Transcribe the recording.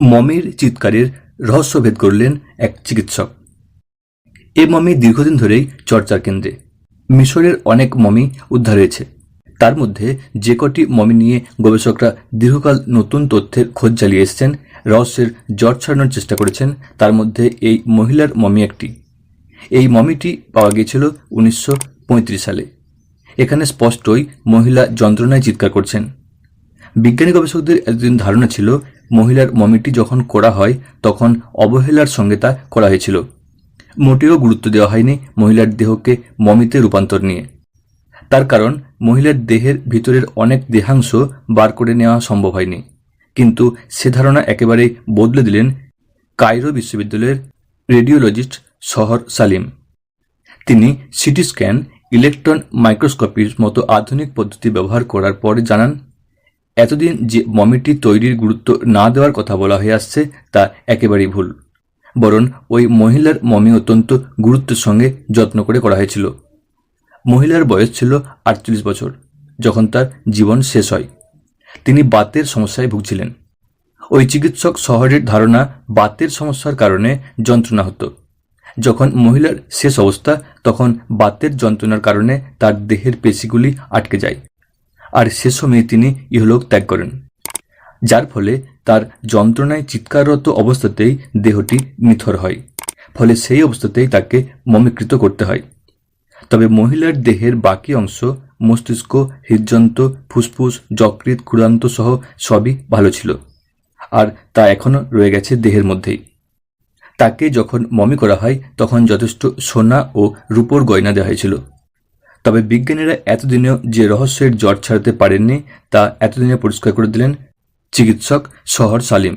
মমির চিৎকারের রহস্যভেদ করলেন এক চিকিৎসক। এ মমি দীর্ঘদিন ধরেই চর্চার কেন্দ্রে। মিশরের অনেক মমি উদ্ধার হয়েছে। তার মধ্যে যে কটি মমি নিয়ে গবেষকরা দীর্ঘকাল নতুন তথ্যের খোঁজ চালিয়ে এসেছেন, রহস্যের জট ছাড়ানোর চেষ্টা করেছেন, তার মধ্যে এই মহিলার মমি একটি। এই মমিটি পাওয়া গিয়েছিল উনিশশো পঁয়ত্রিশ সালে। এখানে স্পষ্টই মহিলা যন্ত্রণায় চিৎকার করছেন। বিজ্ঞানী গবেষকদের এতদিন ধারণা ছিল, মহিলার মমিটি যখন করা হয়, তখন অবহেলার সঙ্গে তা করা হয়েছিল। মোটেও গুরুত্ব দেওয়া হয়নি মহিলার দেহকে মমিতে রূপান্তর নিয়ে। তার কারণ, মহিলার দেহের ভিতরের অনেক দেহাংশ বার করে নেওয়া সম্ভব হয়নি। কিন্তু সে ধারণা একেবারেই বদলে দিলেন কায়রো বিশ্ববিদ্যালয়ের রেডিওলজিস্ট শহর সালিম। তিনি সিটি স্ক্যান, ইলেকট্রন মাইক্রোস্কোপির মতো আধুনিক পদ্ধতি ব্যবহার করার পরে জানান এতদিন যে মমিটি তৈরির গুরুত্ব না দেওয়ার কথা বলা হয়ে আসছে, তা একেবারেই ভুল। বরং ওই মহিলার মমি অত্যন্ত গুরুত্বের সঙ্গে যত্ন করে করা হয়েছিল। মহিলার বয়স ছিল আটচল্লিশ বছর, যখন তার জীবন শেষ হয়। তিনি বাতের সমস্যায় ভুগছিলেন। ওই চিকিৎসক শহরের ধারণা, বাতের সমস্যার কারণে যন্ত্রণা হতো। যখন মহিলার শেষ অবস্থা, তখন বাতের যন্ত্রণার কারণে তার দেহের পেশিগুলি আটকে যায়। আর সে সময়ে তিনি ইহলোক ত্যাগ করেন। যার ফলে তার যন্ত্রণায় চিৎকাররত অবস্থাতেই দেহটি নিথর হয়। ফলে সেই অবস্থাতেই তাকে মমিকৃত করতে হয়। তবে মহিলার দেহের বাকি অংশ, মস্তিষ্ক, হৃদযন্ত্র, ফুসফুস, যকৃৎ ক্ষুরান্ত সহ সবই ভালো ছিল। আর তা এখনও রয়ে গেছে দেহের মধ্যেই। তাকে যখন মমি করা হয়, তখন যথেষ্ট সোনা ও রূপোর গয়না দেওয়া হয়েছিল। তবে বিজ্ঞানীরা এতদিনেও যে রহস্যের জ্বর ছাড়াতে পারেননি, তা এতদিনে পরিষ্কার করে দিলেন চিকিৎসক শহর সালিম।